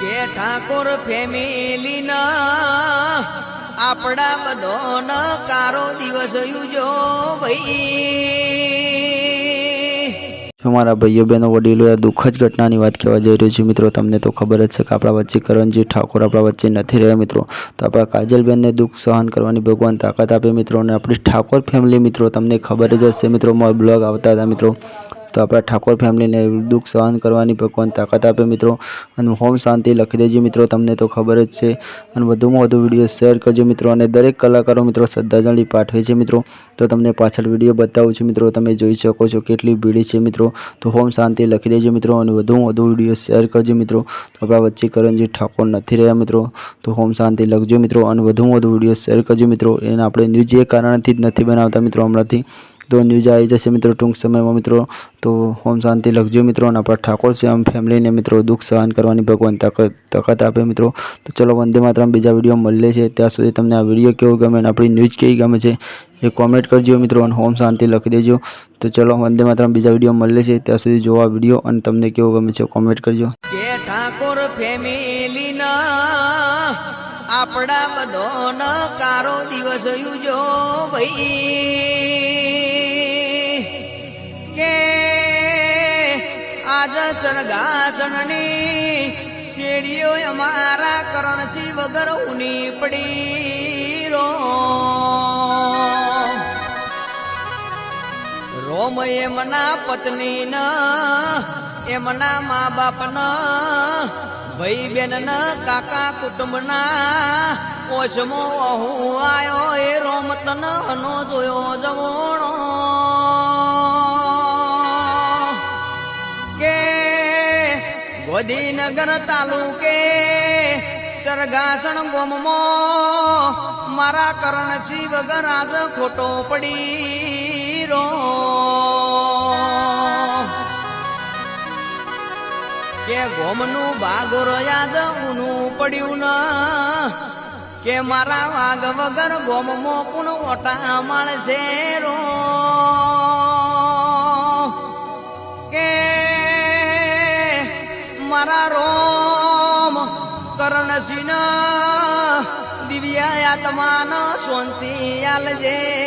કે ઠાકોર ફેમિલી ના આપણા બધોનો કારો દિવસ યુજો ભાઈ. મારા ભાઈઓ બહેનો વડીલો, આ દુઃખ જ ઘટનાની વાત કહેવા જઈ રહ્યો છું. મિત્રો, તમને તો ખબર જ છે કે આપણા વચ્ચે કરણજી ઠાકોર આપણા વચ્ચે નથી રહ્યા, મિત્રો. તો આપણા કાજલબેનને દુઃખ સહન કરવાની ભગવાન તાકાત આપે, મિત્રો. અને આપણી ઠાકોર ફેમિલી મિત્રો, તમને ખબર જ હશે, મિત્રો. મારો બ્લોગ આવતા હતા, મિત્રો. તો આપણા ઠાકોર ફેમિલીને દુઃખ સહન કરવાની ભગવાન તાકાત આપે મિત્રો. અને હોમ શાંતિ લખી દેજો મિત્રો, તમને તો ખબર જ છે. અને વધુમાં વધુ વીડિયો શેર કરજો મિત્રો, અને દરેક કલાકારો મિત્રો શ્રદ્ધાંજલિ પાઠવે છે મિત્રો. તો તમને પાછળ વીડિયો બતાવું છું મિત્રો, તમે જોઈ શકો છો કેટલી ભીડ છે મિત્રો. તો હોમ શાંતિ લખી દેજો મિત્રો, અને વધુમાં વધુ વીડિયો શેર કરજો મિત્રો. તો આપણા વચ્ચે કરણજી ઠાકોર નથી રહ્યા મિત્રો. તો હોમ શાંતિ લખજો મિત્રો, અને વધુમાં વધુ વીડિયો શેર કરજો મિત્રો. એને આપણે ન્યૂઝ એ કારણથી જ નથી બનાવતા મિત્રો હમણાંથી. તો ન્યૂઝ આવી જશે મિત્રો, ટૂંક સમયમાં મિત્રો. તો હોમ શાંતિ લખજો મિત્રો, અને આપણા ઠાકોર આમ ફેમિલીને મિત્રો દુઃખ સહન કરવાની ભગવાન તક તકત આપે મિત્રો. તો ચલો વંદે માતરમ, બીજા વીડિયો મળે છે ત્યાં સુધી તમને આ વીડિયો કેવો ગમે અને આપણી ન્યૂઝ કેવી ગમે છે એ કોમેન્ટ કરજો મિત્રો, અને હોમ શાંતિ લખી દેજો. તો ચલો વંદે માતરમ, બીજા વીડિયો મળે છે ત્યાં સુધી જોવા વીડિયો અને તમને કેવો ગમે છે કોમેન્ટ કરજો. કે ઠાકોર આપણા બધો કારો દિવસ યુજો ભાઈ. આજ સરગાસણની શેડીઓ અમારા કરણસી વગર ઉની પડી રો રોમ એમના પત્ની ન એમના મા બાપ ભાઈ બેન કાકા કુટુંબ ના ઓછમો હું આયો એ રોમ તન હનો જોયો જવણો ગોધીનગર તાલુકે સરગાસણ ગોમમો મારા કરણસી શિવ ગરાજ ખોટો પડી રો કે ગોમનું બાગોર યાદ ઊનું પડ્યું ન, કે મારા વાઘ વગર ગોમમો પુન ઓટા માળશે રો મારા રોમ કરણસિંહ દિવ્ય આત્માન શાંતિ આલજે.